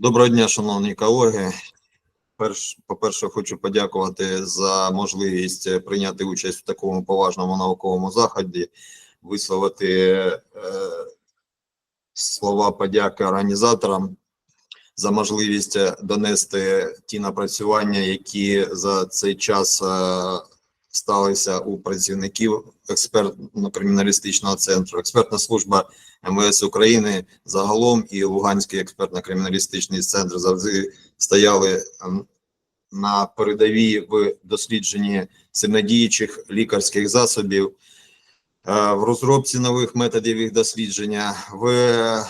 Доброго дня, шановні колеги. Перш, по-перше, хочу подякувати за можливість е, прийняти участь в такому поважному науковому заході, висловити е, слова подяки організаторам за можливість е, донести ті напрацювання, які за цей час е, сталися у працівників експертно-криміналістичного центру. Експертна служба МВС України загалом і Луганський експертно-криміналістичний центр завжди стояли ем, на передовій в дослідженні сильнодіючих лікарських засобів, е, в розробці нових методів їх дослідження, в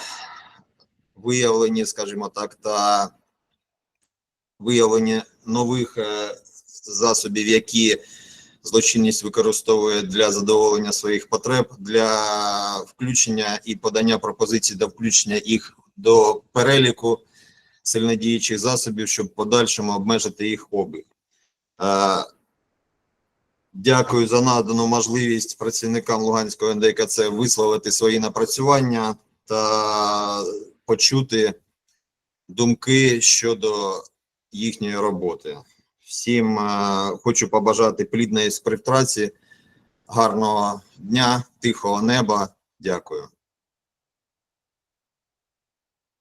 виявленні, скажімо так, та виявленні нових е, засобів, які злочинність використовує для задоволення своїх потреб, для включення і подання пропозицій до включення їх до переліку сильнодіючих засобів, щоб в подальшому обмежити їх обіг. Е, Дякую за надану можливість працівникам Луганського НДКЦ висловити свої напрацювання та почути думки щодо їхньої роботи. Всім е, хочу побажати плідної співпраці, гарного дня, тихого неба. Дякую.